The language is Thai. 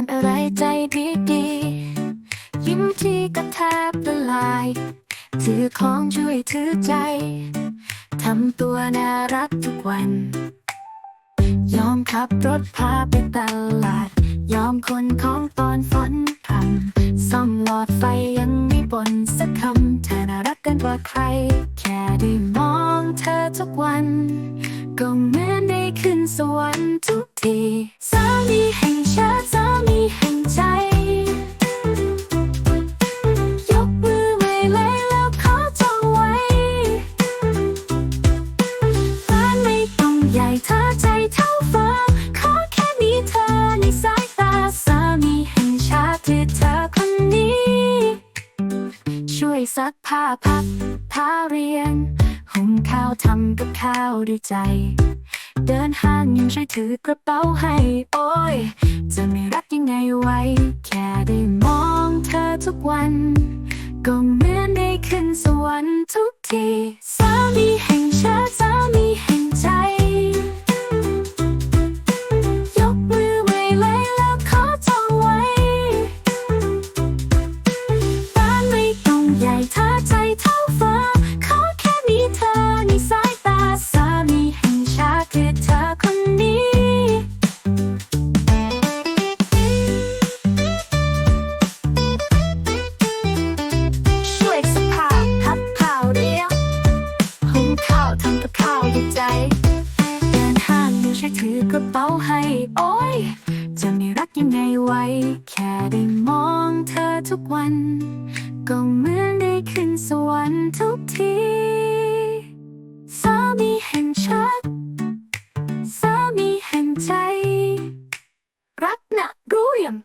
รอะไรใจดีดียิ้มที่ก็แทบละลาย ถือของช่วยถือใจ ทำตัวน่ารักทุกวัน ยอมขับรถพาไปตลาด ยอมคนของตอนฝนพรำซ่อมหลอดไฟยังไม่บ่นสักคำเธอน่ารักกันกว่าใคร แค่ได้มองเธอทุกวัน ก็เหมือนได้ขึ้นสวรรค์ทุกที ใหญ่เธอใจเท่าฟ้า ขอแค่มีเธอในสายตาสามีแห่งชาติคือเธอคนนี้ ช่วยซักผ้าพับผ้าเรียน หุงข้าวทำกับข้าวด้วยใจ เดินห้างยังช่วยถือกระเป๋าให้ โอ้ย จะไม่รักยังไงไว้ แค่ได้มองเธอทุกวัน ก็เหมือนได้ขึ้นสวรรค์ทุกทีสามีแแค่ได้มองเธอทุกวัน ก็เหมือนได้ขึ้นสวรรค์ทุกทีสามีแห่งชัดสามีแห่งใจ รักนะรู้ยัง